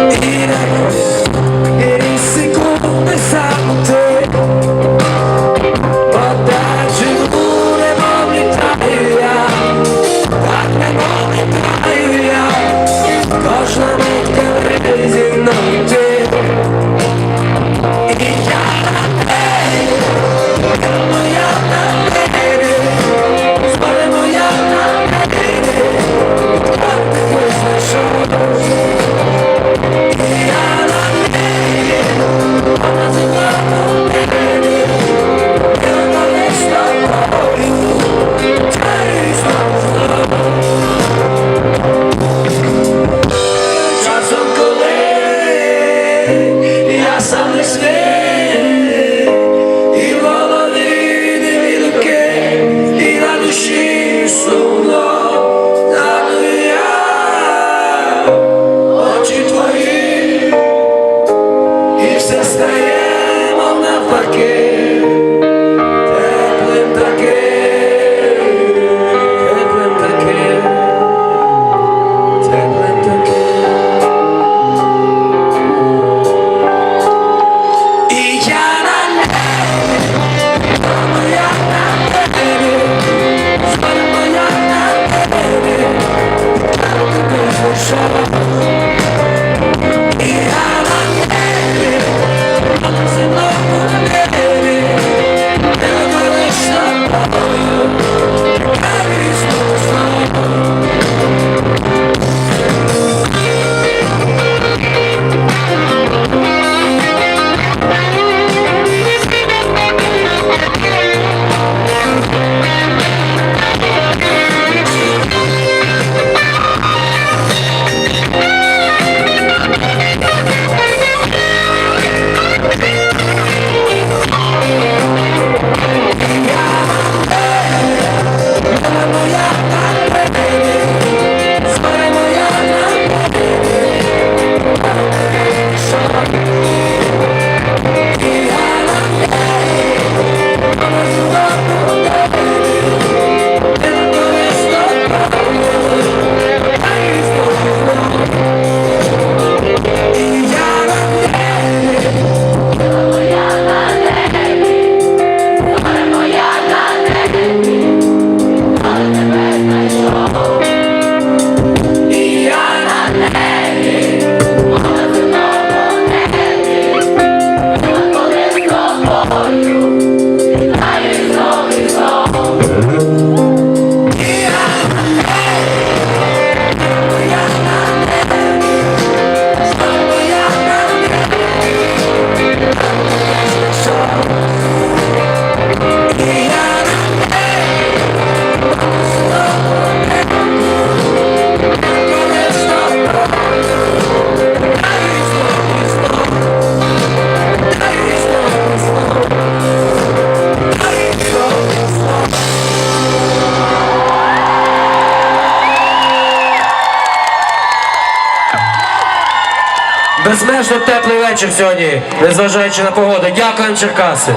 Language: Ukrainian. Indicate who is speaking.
Speaker 1: Yeah. стає, мов навпаки. Безмежно теплий вечір сьогодні, незважаючи на погоду. Дякуємо, Черкаси.